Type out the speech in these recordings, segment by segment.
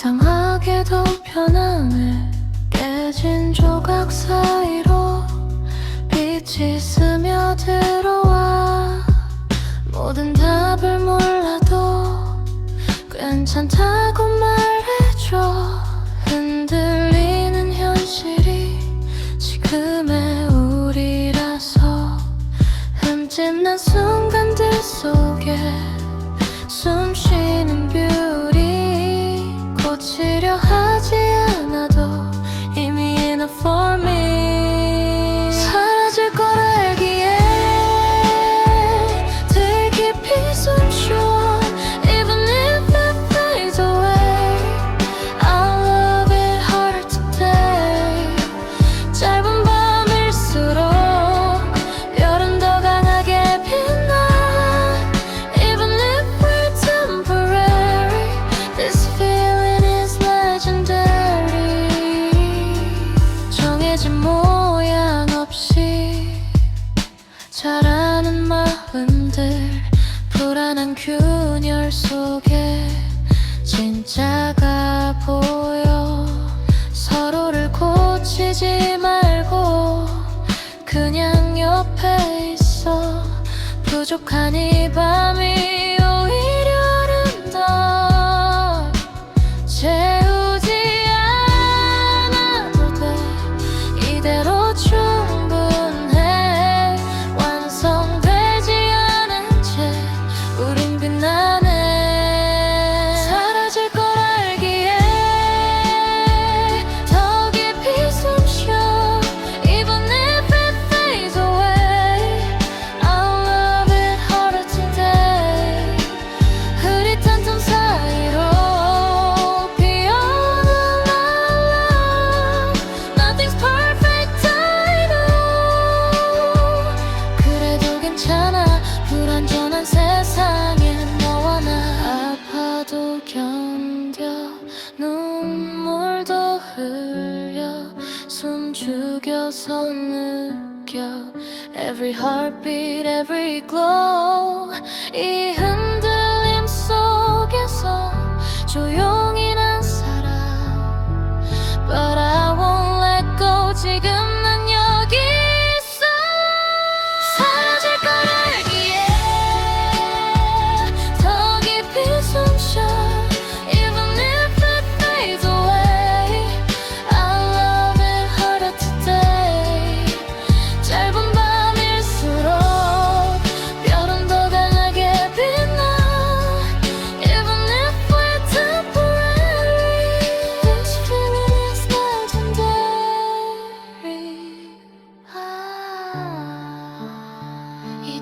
이상하게도 편안해. 깨진 조각 사이로 빛이 스며들어와. 모든 답을 몰라도 괜찮다고 말해줘. 흔들리는 현실이 지금의 우리라서 흠집난 순간들 속에 숨쉬 모양 없이 자라는 마음들 불안한 균열 속에 진짜가 보여. 서로를 고치지 말고 그냥 옆에 있어. 부족한 이밤 괜찮아. 불안전한 세상에 너와 나 아파도 견뎌. 눈물도 흘려. 숨 죽여서 느껴. Every heartbeat, every glow. 이 흔들림 속에서 조용히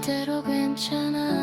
이대로 괜찮아.